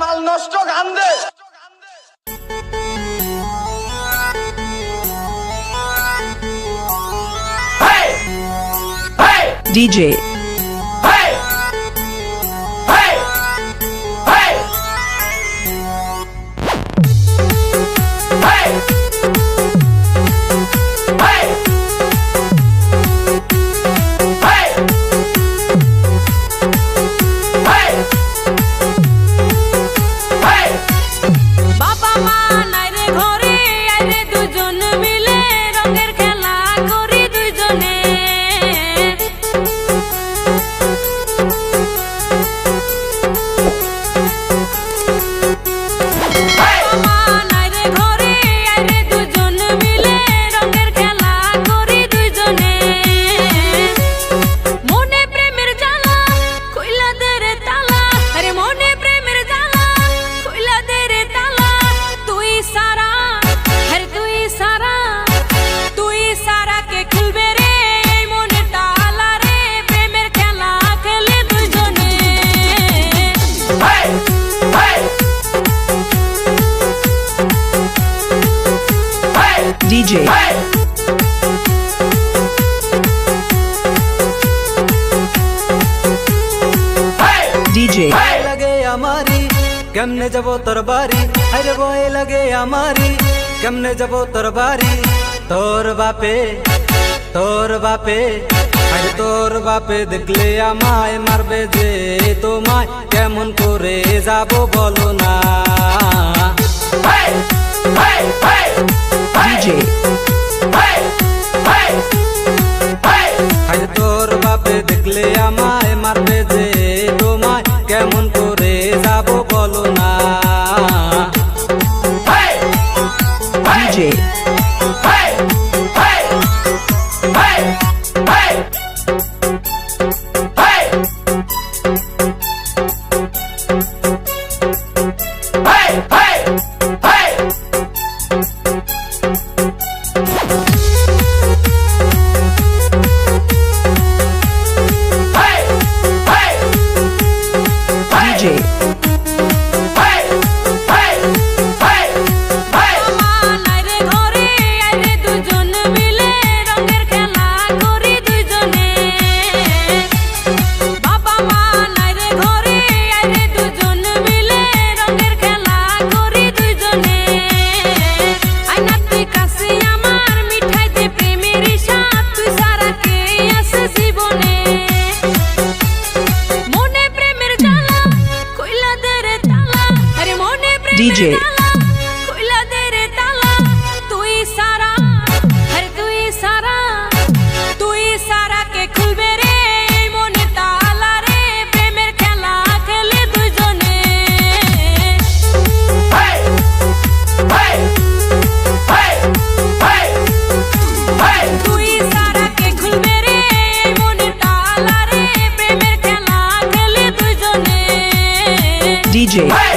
মাল নষ্ট গান দে DJ DJ. Hey! ডিজে লাগে আমারি কেমনে যাব তোর বাড়ি আরে বয় লাগে আমারি কেমনে যাব তোর বাড়ি তোর বাপে তোর বাপে আরে তোর বাপে দেখলে আমায় মারবে যে তোমায় কেমন করে যাব বলো না dj डीजे DJ. Hey!